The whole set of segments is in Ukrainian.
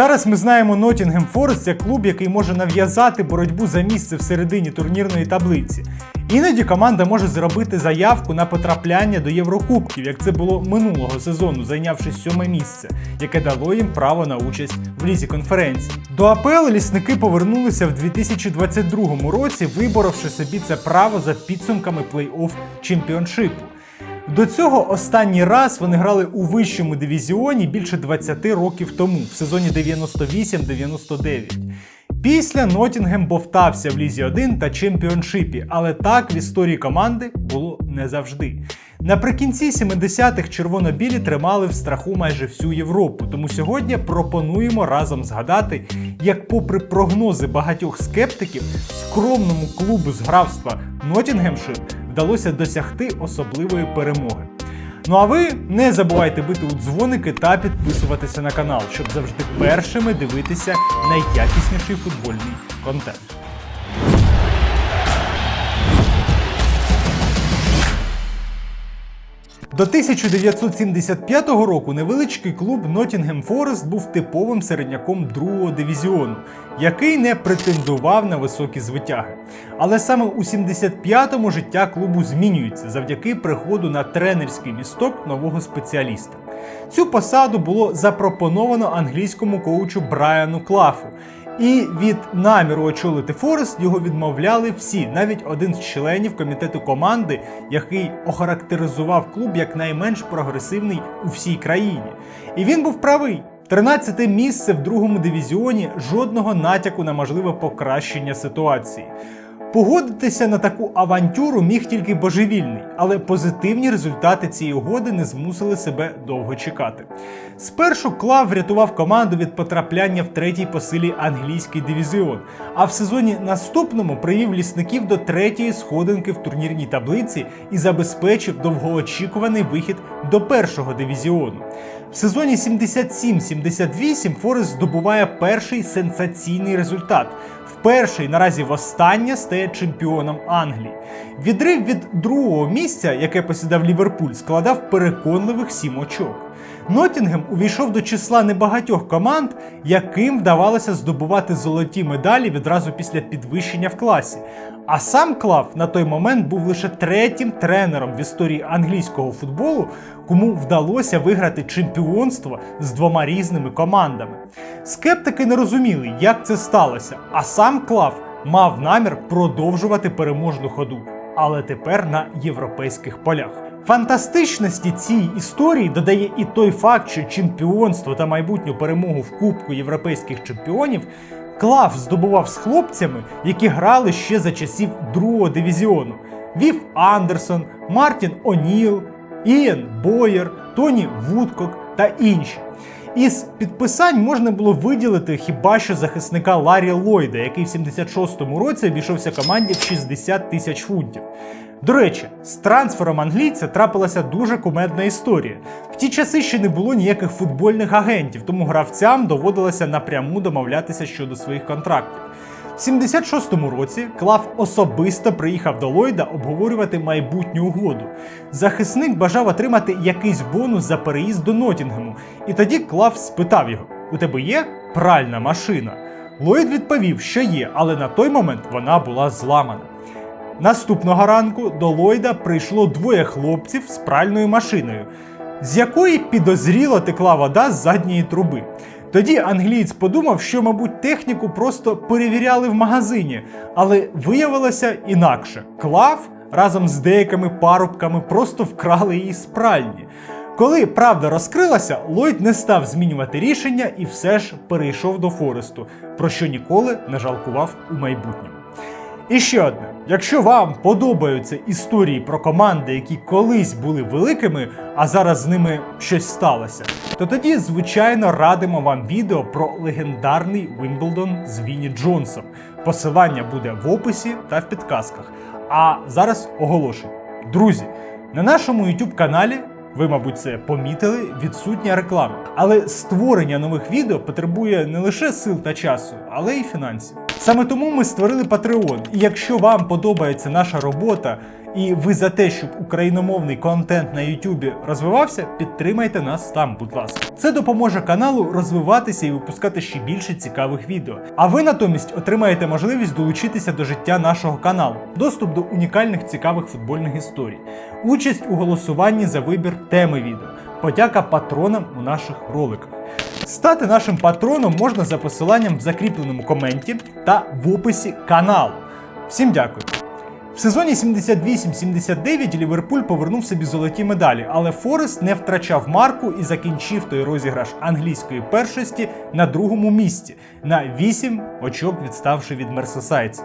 Зараз ми знаємо Nottingham Forest як клуб, який може нав'язати боротьбу за місце в середині турнірної таблиці. Іноді команда може зробити заявку на потрапляння до Єврокубків, як це було минулого сезону, зайнявши сьоме місце, яке дало їм право на участь в лізі конференції. До АПЛ лісники повернулися в 2022 році, виборовши собі це право за підсумками плей-офф чемпіоншипу. До цього останній раз вони грали у вищому дивізіоні більше 20 років тому, в сезоні 98-99. Після Нотінгем бовтався в Лізі 1 та Чемпіоншипі, але так в історії команди було не завжди. Наприкінці 70-х червоно-білі тримали в страху майже всю Європу. Тому сьогодні пропонуємо разом згадати, як, попри прогнози багатьох скептиків, скромному клубу з графства Нотінгемшир вдалося досягти особливої перемоги. Ну а ви не забувайте бити у дзвоники та підписуватися на канал, щоб завжди першими дивитися найякісніший футбольний контент. До 1975 року невеличкий клуб Nottingham Forest був типовим середняком другого дивізіону, який не претендував на високі звитяги. Але саме у 75-му життя клубу змінюється завдяки приходу на тренерський місток нового спеціаліста. Цю посаду було запропоновано англійському коучу Брайану Клафу. І від наміру очолити Форест його відмовляли всі, навіть один з членів комітету команди, який охарактеризував клуб як найменш прогресивний у всій країні. І він був правий. 13 місце в другому дивізіоні жодного натяку на можливе покращення ситуації. Погодитися на таку авантюру міг тільки божевільний, але позитивні результати цієї угоди не змусили себе довго чекати. Спершу Клав врятував команду від потрапляння в третій по силі англійський дивізіон, а в сезоні наступному привів лісників до третьої сходинки в турнірній таблиці і забезпечив довгоочікуваний вихід до першого дивізіону. В сезоні 77-78 Форест здобуває перший сенсаційний результат. Вперше і наразі востаннє стає чемпіоном Англії. Відрив від другого місця, яке посідав Ліверпуль, складав переконливих сім очок. Нотінгем увійшов до числа небагатьох команд, яким вдавалося здобувати золоті медалі відразу після підвищення в класі. А сам Клав на той момент був лише третім тренером в історії англійського футболу, кому вдалося виграти чемпіонство з двома різними командами. Скептики не розуміли, як це сталося, а сам Клав мав намір продовжувати переможну ходу, але тепер на європейських полях. Фантастичності цій історії додає і той факт, що чемпіонство та майбутню перемогу в Кубку європейських чемпіонів Клав здобував з хлопцями, які грали ще за часів другого дивізіону: Вів Андерсон, Мартін О'Ніл, Ієн Бойер, Тоні Вудкок та інші. Із підписань можна було виділити хіба що захисника Ларі Ллойда, який в 76-му році обійшовся команді в 60 тисяч фунтів. До речі, з трансфером англійця трапилася дуже кумедна історія. В ті часи ще не було ніяких футбольних агентів, тому гравцям доводилося напряму домовлятися щодо своїх контрактів. В 76-му році Клав особисто приїхав до Ллойда обговорювати майбутню угоду. Захисник бажав отримати якийсь бонус за переїзд до Нотінгему, і тоді Клав спитав його: У тебе є пральна машина? Ллойд відповів, що є, але на той момент вона була зламана. Наступного ранку до Ллойда прийшло двоє хлопців з пральною машиною, з якої підозріло текла вода з задньої труби. Тоді англієць подумав, що, мабуть, техніку просто перевіряли в магазині, але виявилося інакше. Клав разом з деякими парубками просто вкрали її з пральні. Коли правда розкрилася, Ллойд не став змінювати рішення і все ж перейшов до Форесту, про що ніколи не жалкував у майбутньому. І ще одне: якщо вам подобаються історії про команди, які колись були великими, а зараз з ними щось сталося, то тоді, звичайно, радимо вам відео про легендарний Вимблдон з Вінні Джонсом. Посилання буде в описі та в підказках. А зараз оголошую. Друзі, на нашому YouTube каналі. Ви, мабуть, це помітили, відсутня реклама. Але створення нових відео потребує не лише сил та часу, але й фінансів. Саме тому ми створили Patreon. І якщо вам подобається наша робота, і ви за те, щоб україномовний контент на Ютубі розвивався, підтримайте нас там, будь ласка. Це допоможе каналу розвиватися і випускати ще більше цікавих відео. А ви натомість отримаєте можливість долучитися до життя нашого каналу, доступ до унікальних цікавих футбольних історій, участь у голосуванні за вибір теми відео, подяка патронам у наших роликах. Стати нашим патроном можна за посиланням в закріпленому коменті та в описі каналу. Всім дякую! В сезоні 78-79 Ліверпуль повернув собі золоті медалі, але Форест не втрачав марку і закінчив той розіграш англійської першості на другому місці, на 8 очок відставши від мерсесайців.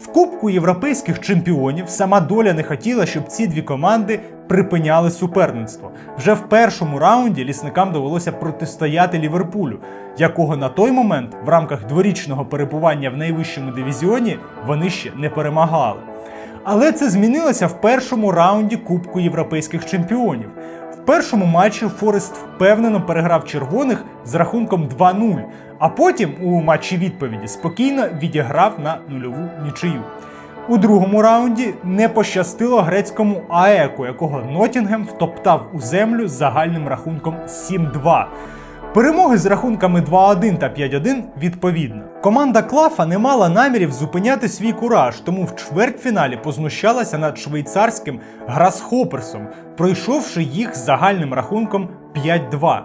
В Кубку європейських чемпіонів сама доля не хотіла, щоб ці дві команди припиняли суперництво. Вже в першому раунді лісникам довелося протистояти Ліверпулю, якого на той момент в рамках дворічного перебування в найвищому дивізіоні вони ще не перемагали. Але це змінилося в першому раунді Кубку європейських чемпіонів. Першому матчі Форест впевнено переграв червоних з рахунком 2-0, а потім у матчі відповіді спокійно відіграв на нульову нічию. У другому раунді не пощастило грецькому АЕКу, якого Нотінгем втоптав у землю загальним рахунком 7-2. Перемоги з рахунками 2-1 та 5-1 відповідно. Команда Клафа не мала намірів зупиняти свій кураж, тому в чвертьфіналі познущалася над швейцарським Грасхоперсом, пройшовши їх з загальним рахунком 5-2.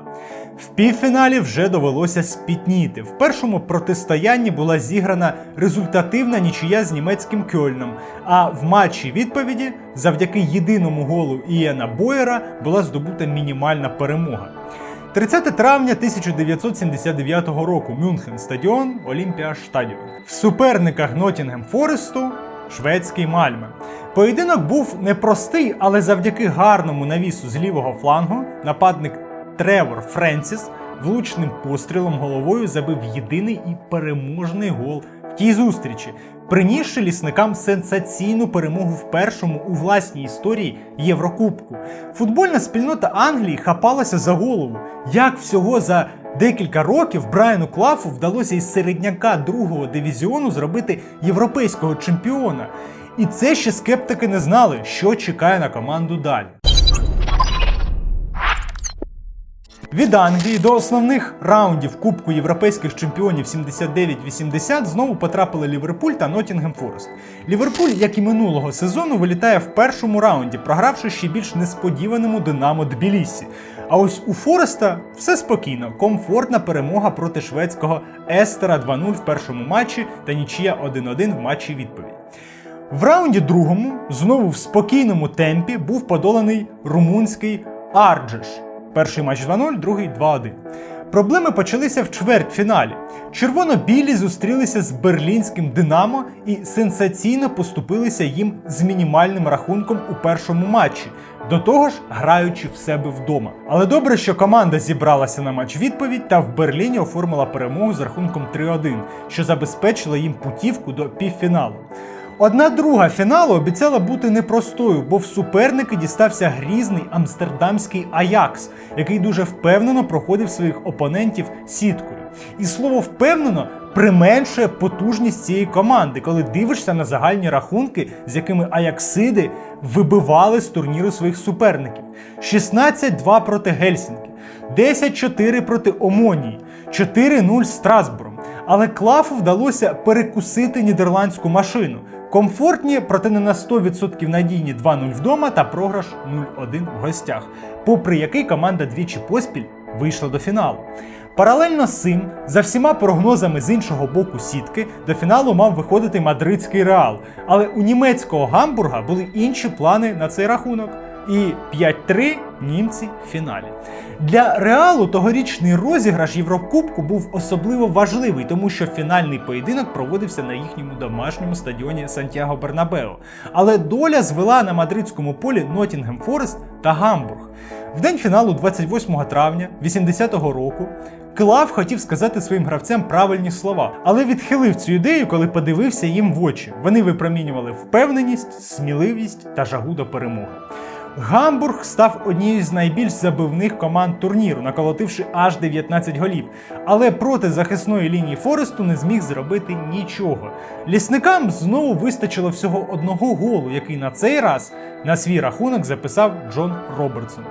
В півфіналі вже довелося спітніти. В першому протистоянні була зіграна результативна нічия з німецьким Кьольном. А в матчі відповіді, завдяки єдиному голу Ієна Боєра, була здобута мінімальна перемога. 30 травня 1979 року Мюнхен стадіон Олімпіа Штадіон. В суперниках Нотінгем Форесту шведський Мальме. Поєдинок був непростий, але завдяки гарному навісу з лівого флангу нападник Тревор Френсіс влучним пострілом головою забив єдиний і переможний гол тій зустрічі, принісши лісникам сенсаційну перемогу в першому у власній історії Єврокубку. Футбольна спільнота Англії хапалася за голову. Як всього за декілька років Брайану Клафу вдалося із середняка другого дивізіону зробити європейського чемпіона. І це ще скептики не знали, що чекає на команду далі. Від Англії до основних раундів Кубку європейських чемпіонів 79-80 знову потрапили Ліверпуль та Нотінгем Форест. Ліверпуль, як і минулого сезону, вилітає в першому раунді, програвши ще більш несподіваному Динамо Тбілісі. А ось у Фореста все спокійно, комфортна перемога проти шведського Естера 2-0 в першому матчі та нічия 1-1 в матчі відповідь. В раунді другому, знову в спокійному темпі, був подоланий румунський Арджеш. Перший матч 2-0, другий 2-1. Проблеми почалися в чвертьфіналі. Червоно-білі зустрілися з берлінським Динамо і сенсаційно поступилися їм з мінімальним рахунком у першому матчі, до того ж граючи в себе вдома. Але добре, що команда зібралася на матч відповідь та в Берліні оформила перемогу з рахунком 3-1, що забезпечило їм путівку до півфіналу. Одна друга фіналу обіцяла бути непростою, бо в суперники дістався грізний амстердамський Аякс, який дуже впевнено проходив своїх опонентів сіткою. І слово впевнено применшує потужність цієї команди, коли дивишся на загальні рахунки, з якими Аяксиди вибивали з турніру своїх суперників: 16-2 проти Гельсінки, 10-4 проти Омонії, 4-0 Страсбуром. Але Клафу вдалося перекусити нідерландську машину. Комфортні, проте не на 100% надійні 2-0 вдома та програш 0-1 в гостях, попри який команда двічі поспіль вийшла до фіналу. Паралельно з цим, за всіма прогнозами з іншого боку сітки, до фіналу мав виходити мадридський реал. Але у німецького гамбурга були інші плани на цей рахунок. І 5-3 німці в фіналі. Для реалу тогорічний розіграш Єврокубку був особливо важливий, тому що фінальний поєдинок проводився на їхньому домашньому стадіоні Сантьяго Бернабео. Але доля звела на мадридському полі Нотінгем Форест та Гамбург. В день фіналу, 28 травня 80-го року, Клав хотів сказати своїм гравцям правильні слова, але відхилив цю ідею, коли подивився їм в очі. Вони випромінювали впевненість, сміливість та жагу до перемоги. Гамбург став однією з найбільш забивних команд турніру, наколотивши аж 19 голів. Але проти захисної лінії Форесту не зміг зробити нічого. Лісникам знову вистачило всього одного голу, який на цей раз на свій рахунок записав Джон Робертсон.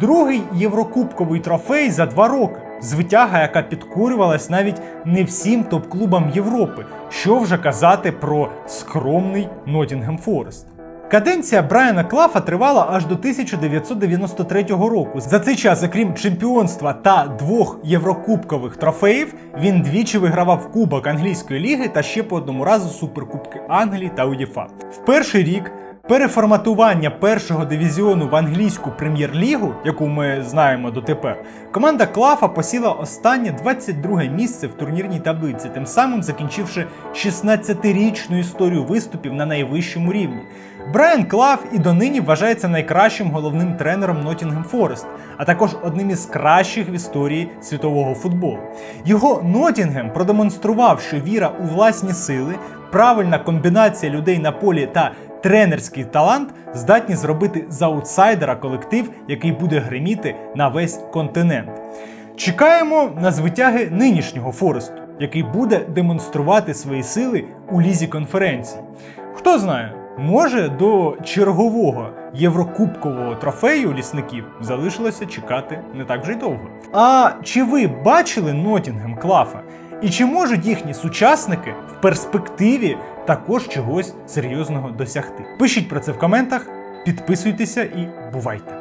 Другий єврокубковий трофей за два роки. Звитяга, яка підкурювалась навіть не всім топ-клубам Європи. Що вже казати про скромний Нотінгем Форест. Каденція Брайана Клафа тривала аж до 1993 року. За цей час, окрім чемпіонства та двох єврокубкових трофеїв, він двічі вигравав Кубок англійської ліги та ще по одному разу Суперкубки Англії та УЄФА. В перший рік переформатування першого дивізіону в англійську прем'єр-лігу, яку ми знаємо дотепер, команда Клафа посіла останнє 22 місце в турнірній таблиці, тим самим закінчивши 16-річну історію виступів на найвищому рівні. Брайан Клаф і донині вважається найкращим головним тренером Ноттінгем Форест, а також одним із кращих в історії світового футболу. Його Ноттінгем продемонстрував, що віра у власні сили, правильна комбінація людей на полі та тренерський талант здатні зробити з аутсайдера колектив, який буде гриміти на весь континент. Чекаємо на звитяги нинішнього Форесту, який буде демонструвати свої сили у лізі конференції. Хто знає, може до чергового єврокубкового трофею лісників залишилося чекати не так вже й довго. А чи ви бачили Нотінгем Клафа? І чи можуть їхні сучасники в перспективі також чогось серйозного досягти? Пишіть про це в коментах, підписуйтеся і бувайте!